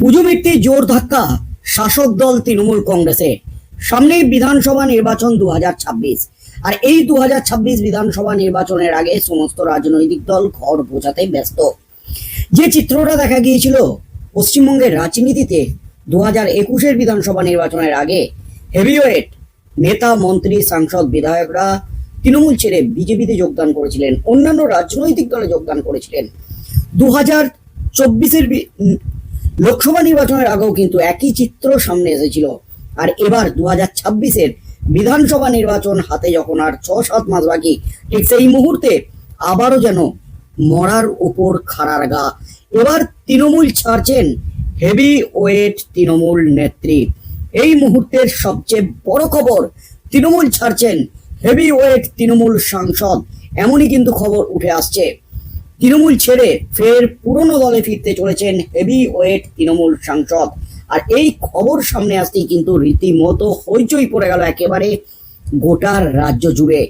পুজো মিটতে জোর ধাক্কা শাসক দল তৃণমূল কংগ্রেসে। সামনে বিধানসভা নির্বাচন দু আর এই দু বিধানসভা নির্বাচনের আগে সমস্ত রাজনৈতিক দল ঘর বোঝাতে ব্যস্ত। যে চিত্রটা দেখা গিয়েছিল পশ্চিমবঙ্গের রাজনীতিতে দু হাজার একুশের বিধানসভা নির্বাচনের আগে হেভিওয়েট নেতা, মন্ত্রী, সাংসদ, বিধায়করা তৃণমূল ছেড়ে বিজেপিতে যোগদান করেছিলেন। অন্যান্য রাজনৈতিক দলে যোগদান করেছিলেন। দু হাজার চব্বিশের লোকসভা নির্বাচনের আগেও কিন্তু একই চিত্র সামনে এসেছিল। আর এবার দু হাজার ছাব্বিশের বিধানসভা নির্বাচন হাতে যখন আর ছ সাত মাস বাকি, ঠিক সেই মুহূর্তে আবারও যেন মরার উপর খাড়ার গা। এবার তৃণমূল ছাড়ছেন হেভি ওয়েট তৃণমূল নেত্রী। এই মুহূর্তের সবচেয়ে বড় খবর, তৃণমূল ছাড়ছেন হেভি ওয়েট তৃণমূল সাংসদ। এমনই কিন্তু খবর উঠে আসছে। তৃণমূল ছেড়ে ফের পুরনো দলে ফিরতে চলেছেন হেভি ওয়েট তৃণমূল সাংসদ। আর এই খবর সামনে আসতেই কিন্তু রীতিমতো হইচই পড়ে গেল একেবারে গোটার রাজ্য জুড়ে।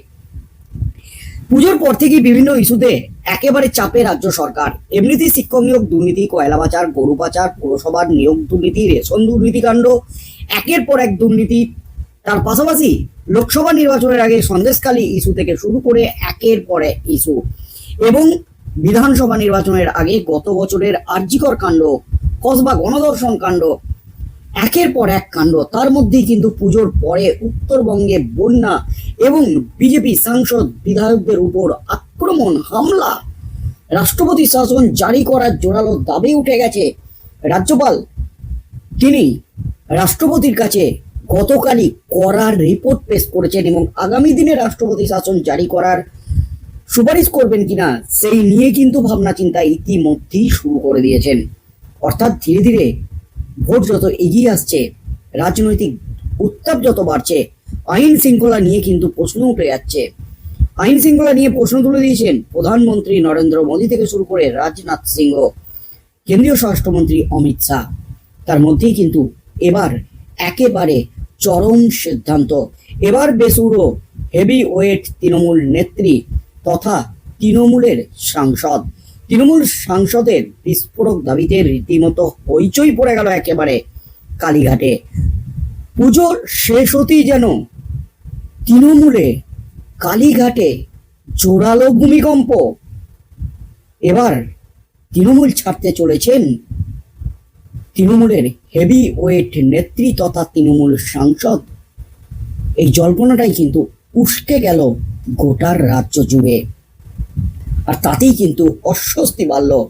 পুজোর পর থেকে বিভিন্ন ইস্যুতে একেবারে চাপে রাজ্য সরকার। এমনিতেই শিক্ষক নিয়োগ দুর্নীতি, কয়লা পাচার, গরু পাচার, পৌরসভার নিয়োগ দুর্নীতি, রেশন দুর্নীতিকাণ্ড একের পর এক দুর্নীতি। তার পাশাপাশি লোকসভা নির্বাচনের আগে সন্দেশকালী ইস্যু থেকে শুরু করে একের পর ইস্যু। এবং বিধানসভা নির্বাচনের আগে গত বছরের আর্যিকর কাণ্ড, কসবা গণদর্শন কাণ্ড, একের পর এক কাণ্ড, তার মধ্যেই কিন্তু পুজোর পরে উত্তরবঙ্গে বন্যা এবং বিজেপি সাংসদ বিধায়কদের উপর আক্রমণ, হামলা। রাষ্ট্রপতি শাসন জারি করার জোরালো দাবি উঠে গেছে। রাজ্যপাল, তিনি রাষ্ট্রপতির কাছে গতকালই করার রিপোর্ট পেশ করেছেন এবং আগামী দিনে রাষ্ট্রপতি শাসন জারি করার সুপারিশ করবেন কিনা, সেই নিয়ে কিন্তু ভাবনা চিন্তা ইতিমধ্যেই শুরু করে দিয়েছেন। অর্থাৎ ধীরে ধীরে ভোট যত এগিয়ে আসছে, রাজনৈতিক উত্তাপ যত বাড়ছে, আইন শৃঙ্খলা নিয়ে কিন্তু প্রশ্ন উঠে যাচ্ছে। আইন শৃঙ্খলা নিয়ে প্রশ্ন তুলে দিয়েছেন প্রধানমন্ত্রী নরেন্দ্র মোদী থেকে শুরু করে রাজনাথ সিংহ, কেন্দ্রীয় স্বরাষ্ট্রমন্ত্রী অমিত শাহ। তার মধ্যেই কিন্তু এবার একেবারে চরম সিদ্ধান্ত। এবার বেসুরো হেভি ওয়েট তৃণমূল নেত্রী তথা তৃণমূলের সাংসদ। তৃণমূল সাংসদের বিস্ফোরক দাবিতে রীতিমতো হইচই পড়ে গেল একেবারে কালীঘাটে। পুজোর শেষ হতেই যেন তৃণমূলে কালীঘাটে জোরালো ভূমিকম্প। এবার তৃণমূল ছাড়তে চলেছেন তৃণমূলের হেভি ওয়েট নেত্রী তথা তৃণমূল সাংসদ। এই জল্পনাটাই কিন্তু উস্কে গেল গোটার রাজ্য জুড়ে। আর তাতেই কিন্তু অস্বস্তি বাড়ল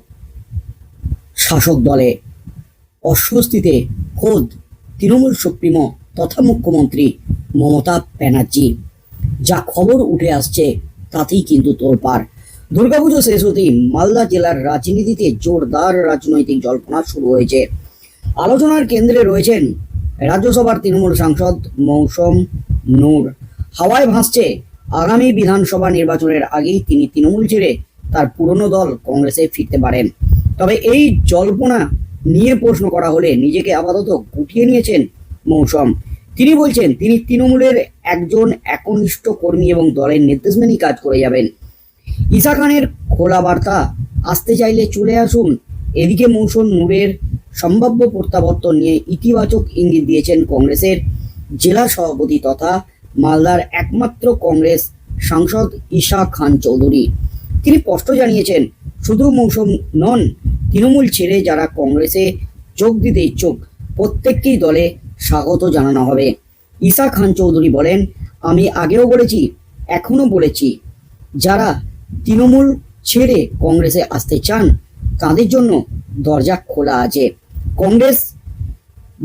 শাসক দলে। অস্বস্তিতে খোদ তৃণমূল সুপ্রিমো তথা মুখ্যমন্ত্রী মমতা ব্যানার্জি। যা খবর উঠে আসছে, তাতেই কিন্তু তোলপাড়। দুর্গাপুজো শেষ হতেই মালদা জেলার রাজনীতিতে জোরদার রাজনৈতিক জল্পনা শুরু হয়েছে। আলোচনার কেন্দ্রে রয়েছেন রাজ্যসভার তৃণমূল সাংসদ মৌসম নূর। হাওয়ায় ভাসছে আগামী বিধানসভা নির্বাচনের আগেই তিনি তৃণমূল ছেড়ে তার পুরনো দল কংগ্রেসে ফিরতে পারেন। তবে এই জল্পনা নিয়ে প্রশ্ন করা হলে নিজেকে আপাতত গুটিয়ে নিয়েছেন মৌসম। তিনি বলছেন, তিনি তৃণমূলের একজন একনিষ্ঠ কর্মী এবং দলের নির্দেশ মেনেই কাজ করে যাবেন। ঈশা খানের খোলা বার্তা, আসতে চাইলে চলে আসুন। এদিকে মৌসুম নূরের সম্ভাব্য প্রত্যাবর্তন নিয়ে ইতিবাচক ইঙ্গিত দিয়েছেন কংগ্রেসের জেলা সভাপতি তথা মালদার একমাত্র কংগ্রেস সাংসদ ঈশা খান চৌধুরী। তিনি স্পষ্ট জানিয়েছেন, শুধু মৌসুম নন, তৃণমূল ছেড়ে যারা কংগ্রেসে যোগ দিতে ইচ্ছুক, প্রত্যেককেই দলে স্বাগত জানানো হবে। ঈশা খান চৌধুরী বলেন, আমি আগেও বলেছি এখনও বলেছি, যারা তৃণমূল ছেড়ে কংগ্রেসে আসতে চান, তাদের জন্য দরজা খোলা আছে। কংগ্রেস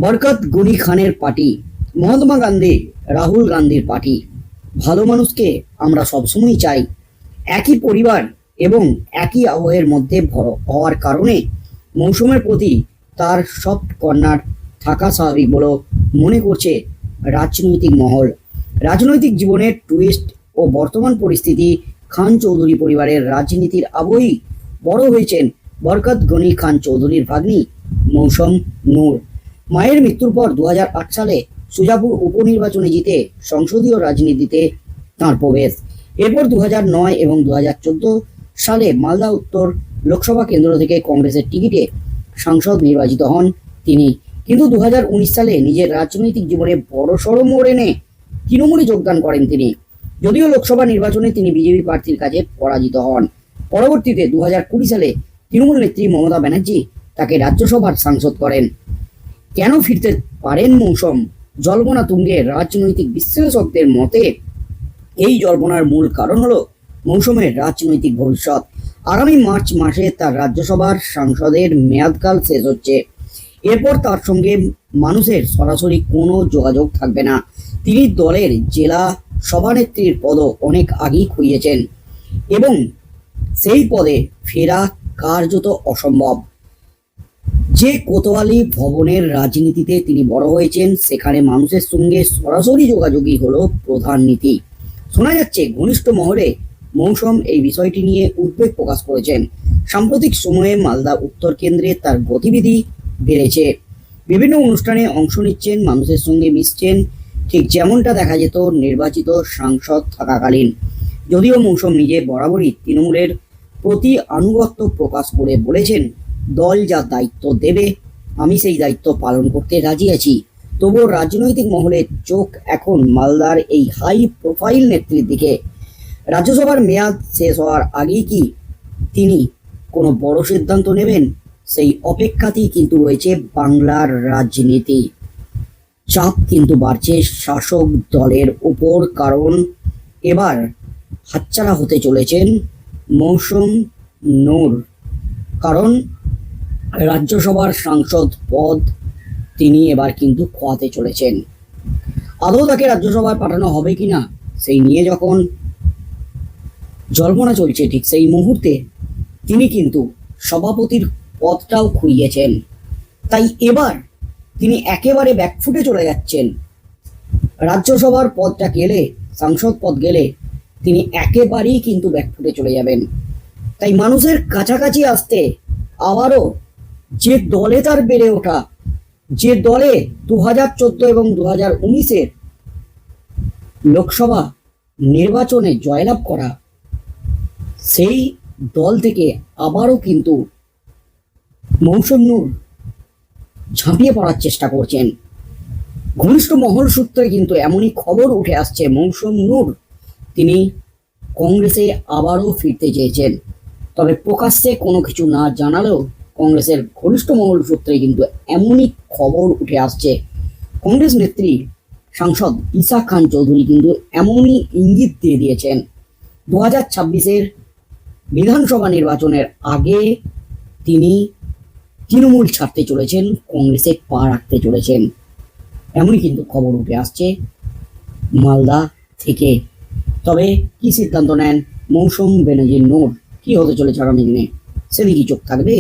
বরকত গনি খানের পার্টি। মহাত্মা গান্ধী, রাহুল গান্ধীর পার্টি। ভালো মানুষকে আমরা সবসময় চাই। একই পরিবার এবং একই আবহের মধ্যে হওয়ার কারণে মৌসুমের প্রতি তার সব কর্নার থাকা স্বাভাবিক বলে মনে করছে রাজনৈতিক মহল। রাজনৈতিক জীবনের টুইস্ট ও বর্তমান পরিস্থিতি খান চৌধুরী পরিবারের রাজনীতির আবহেই বড় হয়েছেন বরকত গনি খান চৌধুরীর ভাগ্নি মৌসুম নূর। মায়ের মৃত্যুর পর দু হাজার আট সালে সুজাপুর উপনির্বাচনে জিতে সংসদীয় রাজনীতিতে তাঁর প্রবেশ। এরপর দু এবং দু হাজার চোদ্দ সালে মালদা উত্তর লোকসভা কেন্দ্র থেকে কংগ্রেসের টিকিটে সাংসদ নির্বাচিত হন তিনি। কিন্তু দু সালে নিজের রাজনৈতিক জীবনে বড় সড়ো মোড় এনে তৃণমূলে যোগদান করেন তিনি। যদিও লোকসভা নির্বাচনে তিনি বিজেপি প্রার্থীর কাছে পরাজিত হন। পরবর্তীতে দু সালে তৃণমূল নেত্রী মমতা ব্যানার্জি তাকে রাজ্যসভার সাংসদ করেন। কেন ফিরতে পারেন মৌসুম? জল্পনা তুঙ্গের রাজনৈতিক বিশ্লেষকদের মতে, এই জল্পনার মূল কারণ হলো মৌসুমের রাজনৈতিক ভবিষ্যৎ। আগামী মার্চ মাসে তার রাজ্যসভার সাংসদের মেয়াদকাল শেষ হচ্ছে। এরপর তার সঙ্গে মানুষের সরাসরি কোনো যোগাযোগ থাকবে না। তিনি দলের জেলা সভানেত্রীর পদও অনেক আগেই খুইয়েছেন এবং সেই পদে ফেরা কার্যত অসম্ভব। যে কোতোয়ালি ভবনের রাজনীতিতে তিনি বড় হয়েছেন। সেখানে মানুষের সঙ্গে সরাসরি যোগাযোগই হলো প্রধান নীতি। শোনা যাচ্ছে, ঘনিষ্ঠ মহলে মৌসুম এই বিষয়টি নিয়ে উদ্বেগ প্রকাশ করেছেন। সাম্প্রতিক সময়ে মালদা উত্তর কেন্দ্রে তার গতিবিধি বেড়েছে। বিভিন্ন অনুষ্ঠানে অংশ নিচ্ছেন, মানুষের সঙ্গে মিশছেন। ঠিক যেমনটা দেখা যেত, নির্বাচিত সাংসদ থাকাকালীন। যদিও মৌসুম নিজে বরাবরই তৃণমূলের প্রতি আনুগত্য প্রকাশ করে বলেছেন দল যা দায়িত্ব দেবে, আমি সেই দায়িত্ব পালন করতে রাজি আছি। তবুও রাজনৈতিক মহলে চোখ এখন মালদার এই হাই প্রোফাইল নেত্রীর দিকে। রাজ্যসভার মেয়াদ শেষ হওয়ার আগেই কি তিনি কোনো বড় সিদ্ধান্ত নেবেন? সেই অপেক্ষাতেই কিন্তু রয়েছে বাংলার রাজনীতি। চাপ কিন্তু বাড়ছে শাসক দলের উপর, কারণ এবার হাতছাড়া হতে চলেছেন মৌসুম নূর। কারণ রাজ্যসভার সাংসদ পদ তিনি এবার কিন্তু খোয়াতে চলেছেন। আদৌ তাকে রাজ্যসভায় পাঠানো হবে কিনা, সেই নিয়ে যখন জল্পনা চলছে, ঠিক সেই মুহূর্তে তিনি কিন্তু সভাপতির পদটাও খুইয়েছেন তাই এবার তিনি একেবারে ব্যাকফুটে চলে যাচ্ছেন। রাজ্যসভার পদটা গেলে, সাংসদ পদ গেলে তিনি একেবারেই কিন্তু ব্যাকফুটে চলে যাবেন। তাই মানুষের কাছাকাছি আসতে আবারও যে দলে তার বেড়ে ওঠা, যে দলে দু হাজার চোদ্দ এবং দু হাজার উনিশের লোকসভা নির্বাচনে জয়লাভ করা, সেই দল থেকে আবারও কিন্তু মৌসুম নূর ঝাঁপিয়ে পড়ার চেষ্টা করছেন। ঘনিষ্ঠ মহল সূত্রে কিন্তু এমনই খবর উঠে আসছে মৌসুম নূর। তিনি কংগ্রেসে আবারও ফিরতে চেয়েছেন। তবে প্রকাশ্যে কোনো কিছু না জানালেও কংগ্রেসের ঘনিষ্ঠ মহল সূত্রে কিন্তু এমনই খবর উঠে আসছে। কংগ্রেস নেত্রী সাংসদ ইসা খান চৌধুরী কিন্তু এমনই ইঙ্গিত দিয়ে দিয়েছেন। দু হাজার ছাব্বিশের বিধানসভা নির্বাচনের আগে তিনি তৃণমূল ছাড়তে চলেছেন, কংগ্রেসে পা রাখতে চলেছেন। এমনই কিন্তু খবর উঠে আসছে মালদা থেকে। তবে কি সিদ্ধান্ত নেন মৌসুম বেনাজির নোর কি হতে চলেছে আগামী দিনে? সেদিকে চোখ থাকবে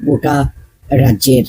গোটা রাজ্যের